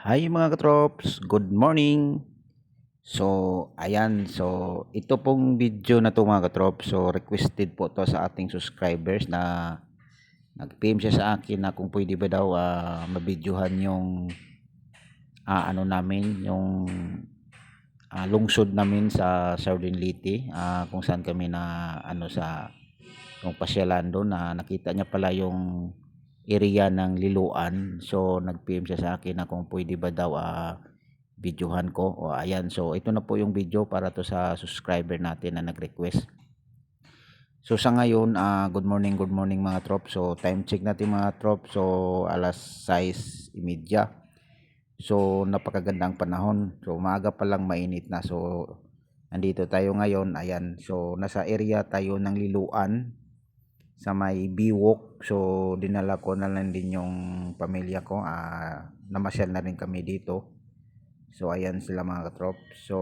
Hi mga katrops, good morning. So, ayan, so ito pong video na to mga katrops, so requested po to sa ating subscribers na nag-PM siya sa akin na kung pwede ba daw ah, mabidyohan yung ah, ano namin, yung ah, lungsod namin sa Southern Leyte, ah, kung saan kami na ano sa yung pasyalan doon na nakita niya pala yung area ng Liluan. So nag-PM siya sa akin na kung pwede ba daw ah, videohan ko. O ayan, so ito na po yung video para to sa subscriber natin na nag-request. So sa ngayon, ah, good morning, good morning mga trop. So time check natin mga trop. So alas 6.30. So napakagandang panahon. So maaga pa lang mainit na. So nandito tayo ngayon. Ayan, so nasa area tayo ng Liluan sa may Biwok. So dinala ko na lang din yung pamilya ko. Ah, namasyal na rin kami dito. So ayan sila mga katrop. So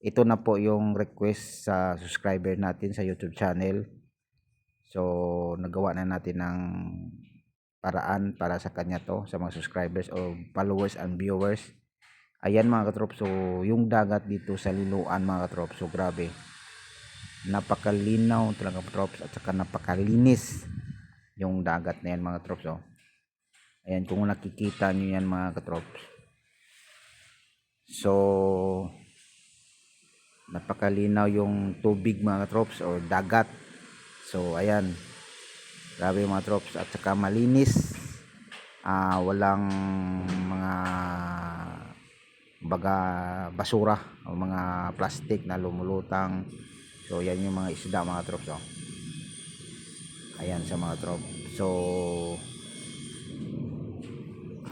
ito na po yung request sa subscriber natin sa YouTube channel. So nagawa na natin ng paraan para sa kanya to sa mga subscribers o followers and viewers. Ayan mga katrop. So yung dagat dito sa Liluan mga katrop. So grabe. Napakalinaw talaga katrops at saka napakalinis yung dagat na yan mga katrops. Oh. Ayan kung nakikita nyo yan mga katrops. So, napakalinaw yung tubig mga katrops or dagat. So, ayan. Grabe mga trops at saka malinis. Ah, walang mga baga basura o mga plastic na lumulutang. So, yan yung mga isda mga trops. Oh. Ayan sa mga trops. So,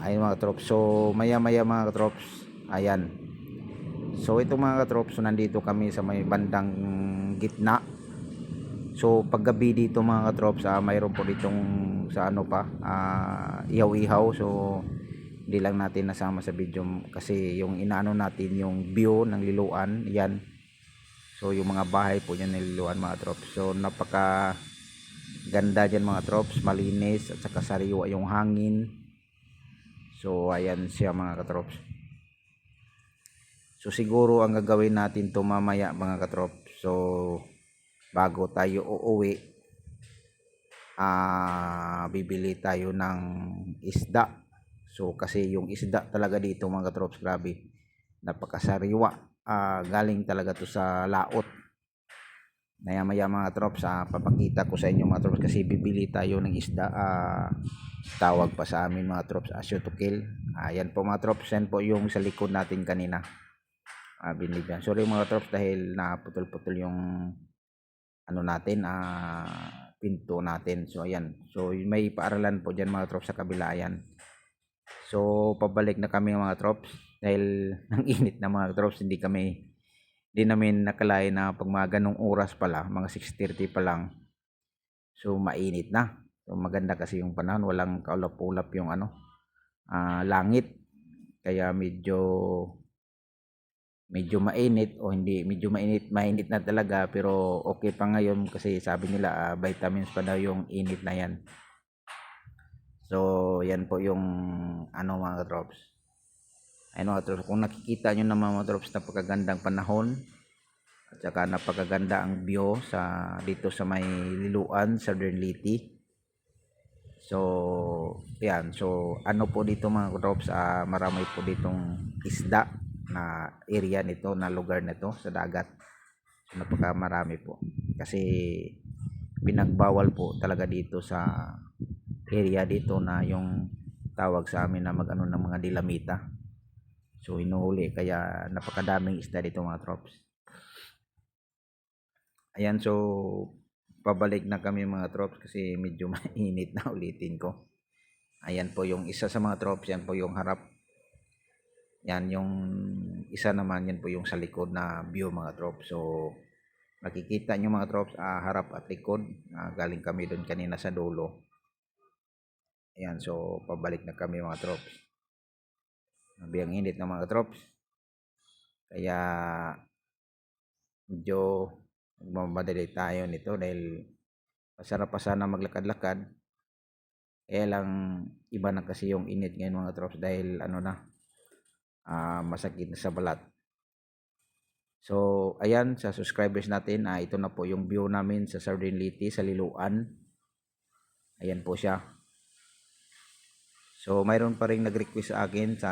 ayan mga katrops so maya maya mga katrops ayan so ito mga katrops so nandito kami sa may bandang gitna so paggabi dito mga katrops ah, mayroon po ditong sa ano pa ah, ihaw ihaw so hindi lang natin nasama sa video kasi yung inaano natin yung view ng liluan yan so yung mga bahay po dyan ng liluan mga trops so napaka ganda dyan mga trops malinis at saka sariwa yung hangin So ayan siya mga katrops. So siguro ang gagawin natin to mamaya mga katrops. So bago tayo uuwi ah bibili tayo ng isda. So kasi yung isda talaga dito mga katrops grabe. Napakasariwa. Ah, galing talaga to sa laot. Maya maya mga trops, ah, papakita ko sa inyo mga trops kasi bibili tayo ng isda. Ah, tawag pa sa amin mga trops asyo to kill. Ayan po mga trops yan po yung sa likod natin kanina. Ah, binibyan sorry mga trops dahil naputol-putol yung ano natin ah, pinto natin. So ayan. So may paaralan po dyan mga trops sa kabila ayan. So pabalik na kami mga trops dahil ang init na mga trops hindi kami hindi namin nakalain na pag mga ganong oras pala mga 6.30 pa lang so mainit na. So maganda kasi yung panahon, walang kaulap-ulap yung ano, uh, langit. Kaya medyo medyo mainit o hindi medyo mainit mainit na talaga pero okay pa ngayon kasi sabi nila uh, vitamins pa daw yung init na yan. So yan po yung ano mga drops ayun mga drops kung nakikita nyo naman mga drops napakagandang panahon at saka napakaganda ang view sa dito sa may liluan southern Leyte So, yan. So, ano po dito mga drops, uh, marami po ditong isda na area nito, na lugar nito sa dagat. So, napaka marami po. Kasi pinagbawal po talaga dito sa area dito na yung tawag sa amin na magano ng mga dilamita. So, inuhuli. Kaya napakadaming isda dito mga drops. Ayan, so pabalik na kami mga troops kasi medyo mainit na ulitin ko. Ayan po yung isa sa mga troops, yan po yung harap. Yan yung isa naman, yan po yung sa likod na view mga troops. So, makikita nyo mga troops, ah, harap at likod. Ah, galing kami doon kanina sa dulo. Ayan, so pabalik na kami mga troops. Nabiyang init na mga troops. Kaya, medyo magmamadali tayo nito dahil masarap pa sana maglakad-lakad Kaya lang iba na kasi yung init ngayon mga trops dahil ano na ah, masakit na sa balat. So, ayan sa subscribers natin, ah, ito na po yung view namin sa Sardine Liti sa Liloan. Ayan po siya. So, mayroon pa rin nag-request sa akin sa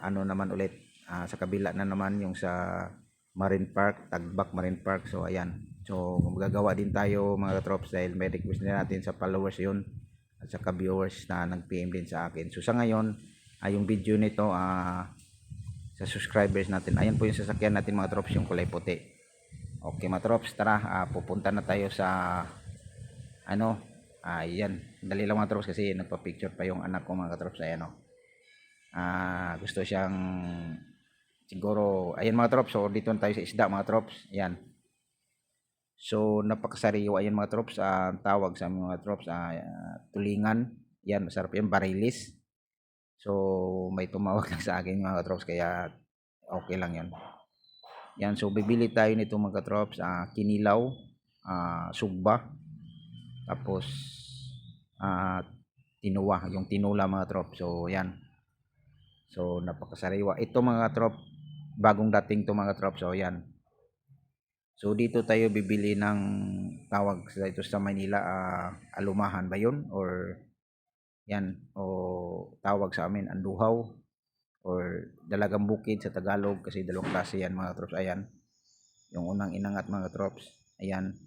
ano naman ulit, ah, sa kabila na naman yung sa Marine Park, Tagbak Marine Park. So, ayan. So, magagawa din tayo mga trops dahil may request na natin sa followers yun at saka viewers na nag-PM din sa akin. So, sa ngayon, ay yung video nito, ah, sa subscribers natin. Ayan po yung sasakyan natin mga trops, yung kulay puti. Okay mga trops, tara, ah, pupunta na tayo sa ano, ayan, dali lang mga trops kasi nagpa-picture pa yung anak ko mga trops, ayan o. Ah, gusto siyang siguro, ayan mga trops, so dito tayo sa isda mga trops, ayan. So, napakasariwa. Ayan mga trops, ah, ang tawag sa mga trops, ah, tulingan, yan, masarap yan, barilis. So, may tumawag lang sa akin mga katrops kaya okay lang yan. Yan, so bibili tayo nito mga katrops, ah, kinilaw, ah, sugba, tapos ah, tinuwa, yung tinula mga trops. So, yan. So, napakasariwa. Ito mga katrop, bagong dating to mga katrop. So, yan. So, dito tayo bibili ng tawag sa ito sa Manila, ah, alumahan ba yun? Or yan, o tawag sa amin, anduhaw or dalagang bukid sa Tagalog kasi dalawang klase yan mga trops. Ayan, yung unang inangat mga trops. Ayan,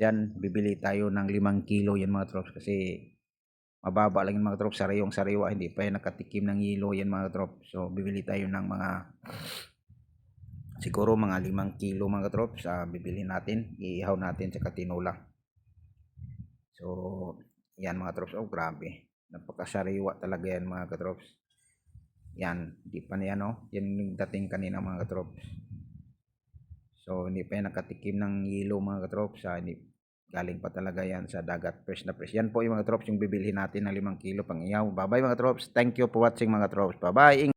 yan, bibili tayo ng limang kilo yan mga trops kasi mababa lang yung mga trops. Sariwang sariwa, hindi pa yan nakatikim ng hilo yan mga trops. So, bibili tayo ng mga siguro mga limang kilo mga trops. Ah, bibili natin, iihaw natin sa katinula. So, yan mga trops. Oh, grabe. Napakasariwa talaga yan mga katrops. Yan. Di pa na yan oh. Yan yung dating kanina mga katrops. So, hindi pa yan nakatikim ng yelo mga katrops. Ah, hindi, galing pa talaga yan sa dagat. Fresh na fresh. Yan po yung mga trops yung bibilhin natin ng 5 kilo pang iyaw. Bye-bye mga trops. Thank you for watching mga trops. Bye-bye.